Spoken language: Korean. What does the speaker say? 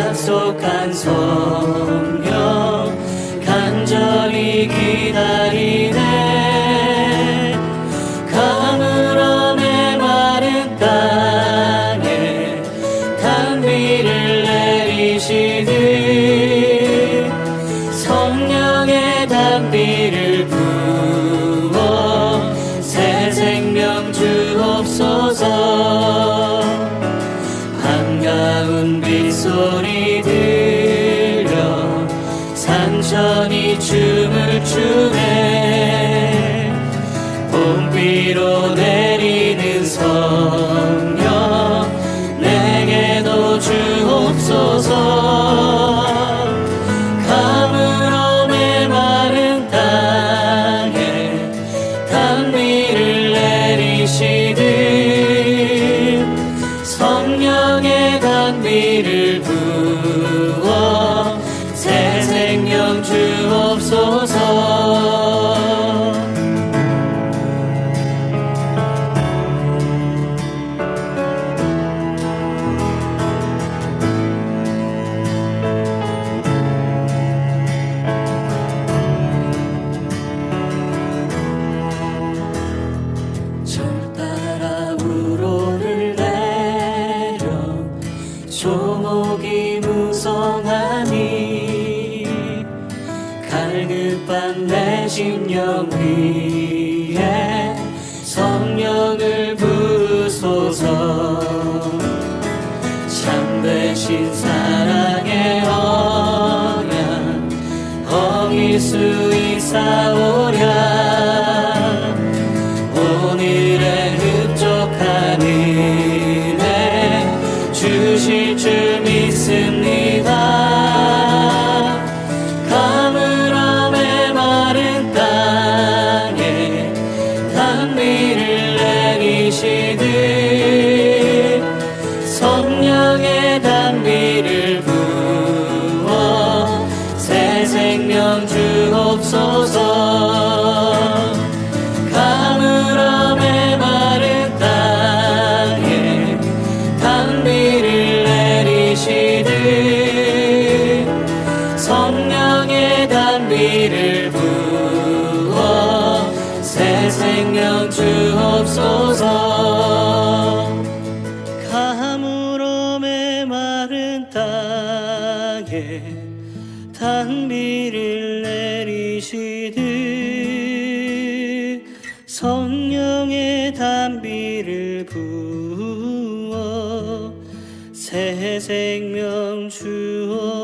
약속한 성령 간절히 기다리네. 가물어 메마른 땅에 단비를 내리시듯 성령의 단비를 부어 새 생명 주옵소서 봄비로 내리는 성령 내게도 주옵소서. 가물어 메마른 땅에 단비를 내리시듯 성령의 단비를 부어 새 생명 주옵소서 심령 위에 성령을 부소서 단비를 부어 새 생명 주옵소서. 가물어 메마른 땅에 단비를 내리시듯 성령의 단비를 부어 새 생명 주옵소서